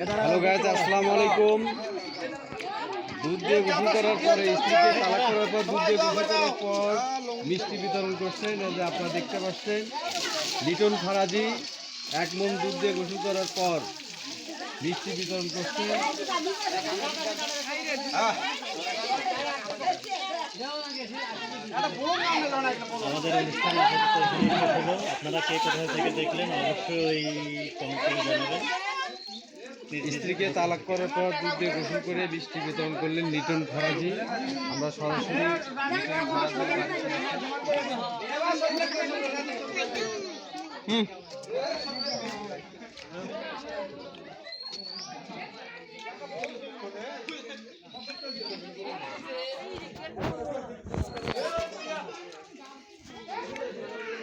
Hello guys আসসালামু আলাইকুম দুধ দিয়ে গোসল করার পরে স্ত্রীকে তালাক করার পর দুধ দিয়ে গোসল করার পর মিষ্টি বিতরণ করছেন। এই যে আপনারা দেখতে পাচ্ছেন, লিটন ফারাজি এক মন দুধ দিয়ে গোসল করার পর মিষ্টি বিতরণ করছেন আমাদের অনুষ্ঠান আপনারা কে কোথায় থেকে দেখলেন, অবশ্যই কমেন্ট জানাবেন। স্ত্রীকে তালাক করার পর দুধ দিয়ে গোসল করে মিষ্টি বিতরণ করলেন লিটন ফারাজি আমরা সরাসরি হুম।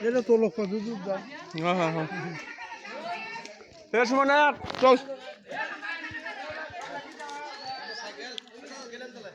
এটা তো লোক দুধ দাম হ্যাঁ হ্যাঁ হ্যাঁ। এ সময়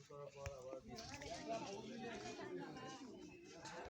করার পর আবার